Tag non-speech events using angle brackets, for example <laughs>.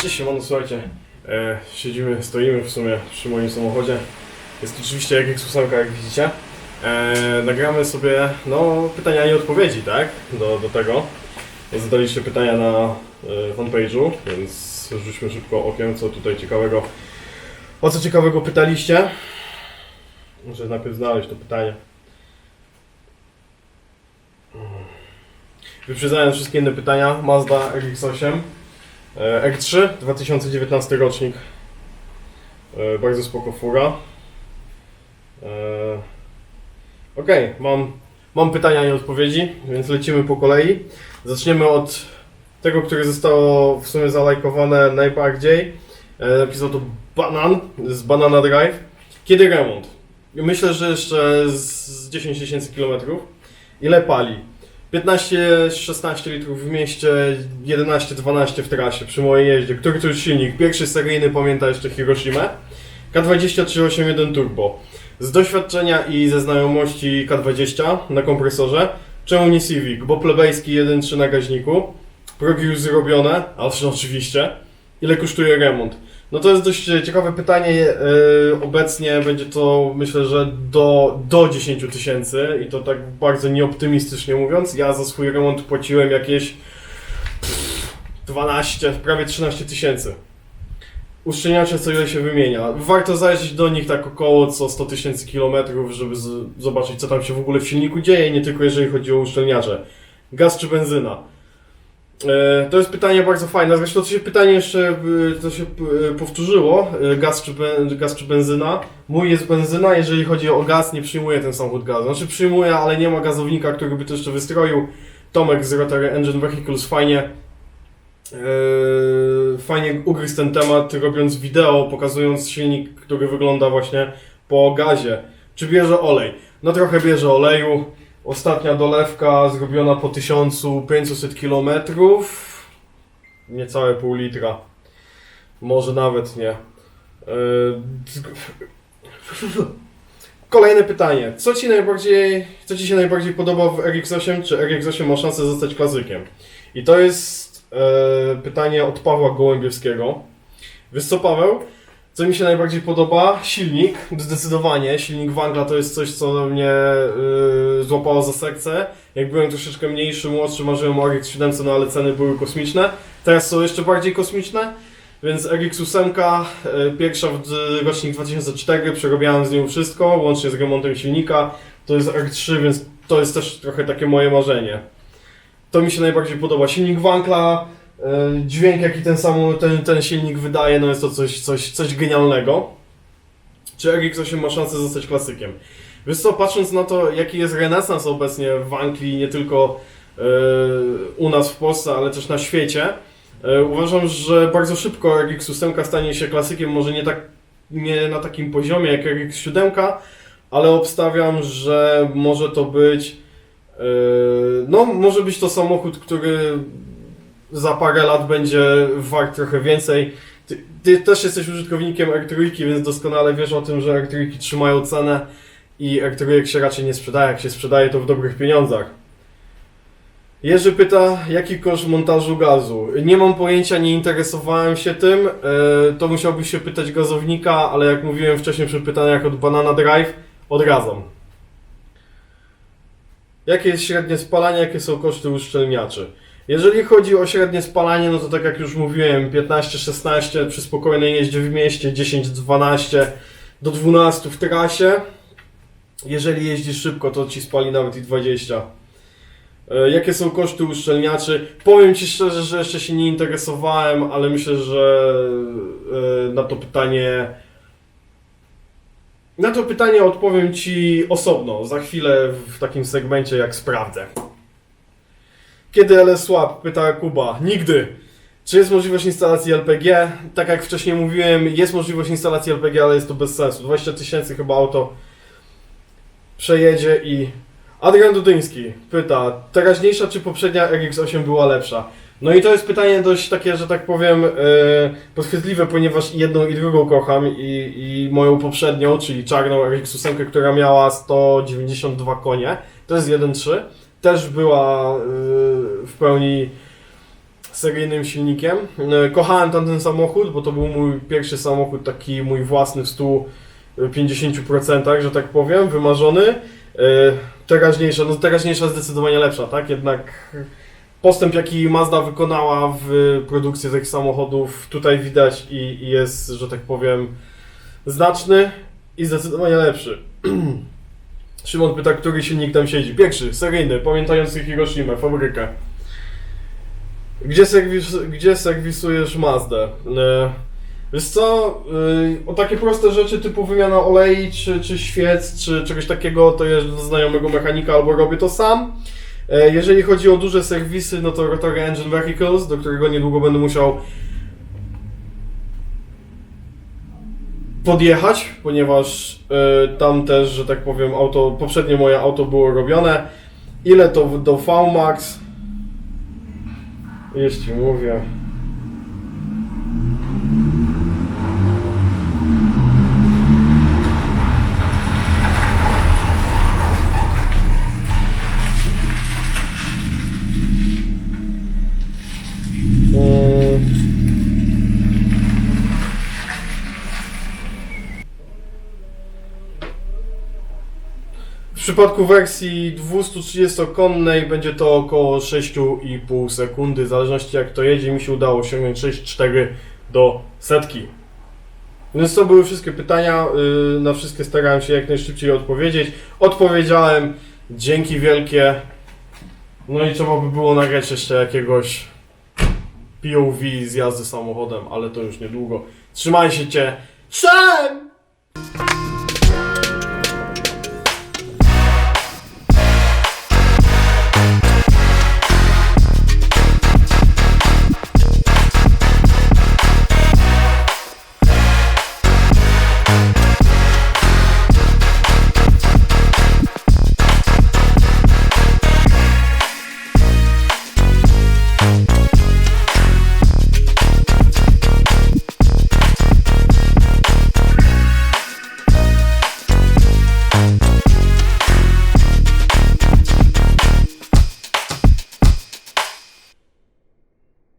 Cześć, siemano, słuchajcie. E, siedzimy, stoimy w sumie przy moim samochodzie. Jest oczywiście jak X8, jak widzicie. E, nagramy sobie, no, pytania i odpowiedzi, tak? Do, do tego. Zadaliście pytania na e, fanpage'u, więc rzućmy szybko okiem, co tutaj ciekawego. O co ciekawego pytaliście? Muszę najpierw znaleźć to pytanie. Wyprzedzając wszystkie inne pytania, Mazda RX-8 E, R3, 2019 rocznik. E, Bardzo spoko fura. E, Okej, mam, mam pytania i odpowiedzi, więc lecimy po kolei. Zaczniemy od tego, które zostało w sumie zalajkowane najbardziej. E, Napisał to Banan z Banana Drive. Kiedy remont? Myślę, że jeszcze z z 10 tysięcy kilometrów. Ile pali? 15-16 litrów w mieście, 11-12 w trasie przy mojej jeździe. Który to silnik? Pierwszy seryjny, pamięta jeszcze Hiroshima. K2381 Turbo. Z doświadczenia i ze znajomości K20 na kompresorze. Czemu nie Civic? Bo plebejski 1.3 na gaźniku. Progi już zrobione, ależ oczywiście. Ile kosztuje remont? No to jest dość ciekawe pytanie. Yy, obecnie będzie to myślę, że do, do 10 tysięcy i to tak bardzo nieoptymistycznie mówiąc. Ja za swój remont płaciłem jakieś pff, 12, prawie 13 tysięcy. Uszczelniacze co ile się wymienia. Warto zajrzeć do nich tak około co 100 tysięcy kilometrów, żeby z, zobaczyć co tam się w ogóle w silniku dzieje, nie tylko jeżeli chodzi o uszczelniacze. Gaz czy benzyna? E, To jest pytanie bardzo fajne. Zresztą to się pytanie jeszcze e, to się e, powtórzyło. E, Gaz czy, gaz czy benzyna? Mój jest benzyna, jeżeli chodzi o gaz, nie przyjmuje ten samochód gazu. Znaczy przyjmuje, ale nie ma gazownika, który by to jeszcze wystroił. Tomek z Rotary Engine Vehicles fajnie e, fajnie ugryzł ten temat, robiąc wideo, pokazując silnik, który wygląda właśnie po gazie. Czy bierze olej? No trochę bierze oleju. Ostatnia dolewka zrobiona po 1500 km. Niecałe pół litra. Może nawet nie. Yy, <laughs> Kolejne pytanie. Co Ci najbardziej, co Ci się najbardziej podoba w RX-8? Czy RX-8 ma szansę zostać klasykiem? I to jest e, pytanie od Pawła Gołębiewskiego. Wiesz co, Paweł? Co mi się najbardziej podoba? Silnik, zdecydowanie. Silnik Wangla to jest coś, co mnie y, złapało za serce. Jak byłem troszeczkę mniejszy, młodszy, marzyłem o RX-7, no ale ceny były kosmiczne. Teraz są jeszcze bardziej kosmiczne. Więc RX-8, y, pierwsza w d- rocznik 2004, przerobiałem z nią wszystko, łącznie z remontem silnika. To jest R3, więc to jest też trochę takie moje marzenie. To mi się najbardziej podoba. Silnik Wankla, e, dźwięk jaki ten, sam, ten, ten silnik wydaje, no jest to coś, coś, coś genialnego. Czy RX-8 ma szansę zostać klasykiem? Wiesz co, patrząc na to, jaki jest renesans obecnie w Anglii, nie tylko e, u nas w Polsce, ale też na świecie, e, uważam, że bardzo szybko RX-8 stanie się klasykiem, może nie, tak, nie na takim poziomie jak RX-7, ale obstawiam, że może to być no, może być to samochód, który za parę lat będzie wart trochę więcej. Ty, ty też jesteś użytkownikiem R3, więc doskonale wiesz o tym, że R3 trzymają cenę i R3 się raczej nie sprzedaje. Jak się sprzedaje, to w dobrych pieniądzach. Jerzy pyta, jaki koszt montażu gazu? Nie mam pojęcia, nie interesowałem się tym. E, To musiałbyś się pytać gazownika, ale jak mówiłem wcześniej przy pytaniach od Banana Drive, odradzam. Jakie jest średnie spalanie, jakie są koszty uszczelniaczy? Jeżeli chodzi o średnie spalanie, no to tak jak już mówiłem, 15-16 przy spokojnej jeździe w mieście, 10-12 do 12 w trasie. Jeżeli jeździsz szybko, to ci spali nawet i 20. E, Jakie są koszty uszczelniaczy? Powiem Ci szczerze, że jeszcze się nie interesowałem, ale myślę, że e, na to pytanie na to pytanie odpowiem Ci osobno, za chwilę w takim segmencie jak sprawdzę. Kiedy LS Swap? Pyta Kuba. Nigdy. Czy jest możliwość instalacji LPG? Tak jak wcześniej mówiłem, jest możliwość instalacji LPG, ale jest to bez sensu. 20 tysięcy chyba auto przejedzie i Adrian Dudyński pyta, teraźniejsza czy poprzednia RX-8 była lepsza? No i to jest pytanie dość takie, że tak powiem, e, podchwytliwe, ponieważ jedną i drugą kocham i, i moją poprzednią, czyli czarną RX-8, która miała 192 konie, to jest 1.3, też była e, w pełni seryjnym silnikiem. E, Kochałem tamten samochód, bo to był mój pierwszy samochód, taki mój własny w 150%, że tak powiem, wymarzony. E, Teraźniejsza, no teraźniejsza zdecydowanie lepsza, tak? Jednak postęp, jaki Mazda wykonała w produkcji tych samochodów, tutaj widać i, jest, że tak powiem, znaczny i zdecydowanie lepszy. <clears throat> Szymon pyta, który silnik tam siedzi. Pierwszy, seryjny, pamiętający Hiroshima, fabrykę. Gdzie, serwis, gdzie serwisujesz Mazdę? E, wiesz co, e, o takie proste rzeczy typu wymiana olei, czy, czy świec, czy czegoś takiego, to jeżdżę do znajomego mechanika albo robię to sam. E, jeżeli chodzi o duże serwisy, no to Rotary Engine Vehicles, do którego niedługo będę musiał podjechać, ponieważ e, tam też, że tak powiem, auto, poprzednie moje auto było robione. Ile to do VMAX? Jeśli mówię. Przypadku wersji 230-konnej będzie to około 6,5 sekundy, w zależności jak to jedzie. Mi się udało osiągnąć 6,4 do setki. Więc to były wszystkie pytania. yy, Na wszystkie starałem się jak najszybciej odpowiedzieć. Odpowiedziałem. Dzięki wielkie. No i trzeba by było nagrać jeszcze jakiegoś POV z jazdy samochodem, ale to już niedługo. Trzymaj się cię. Cześć!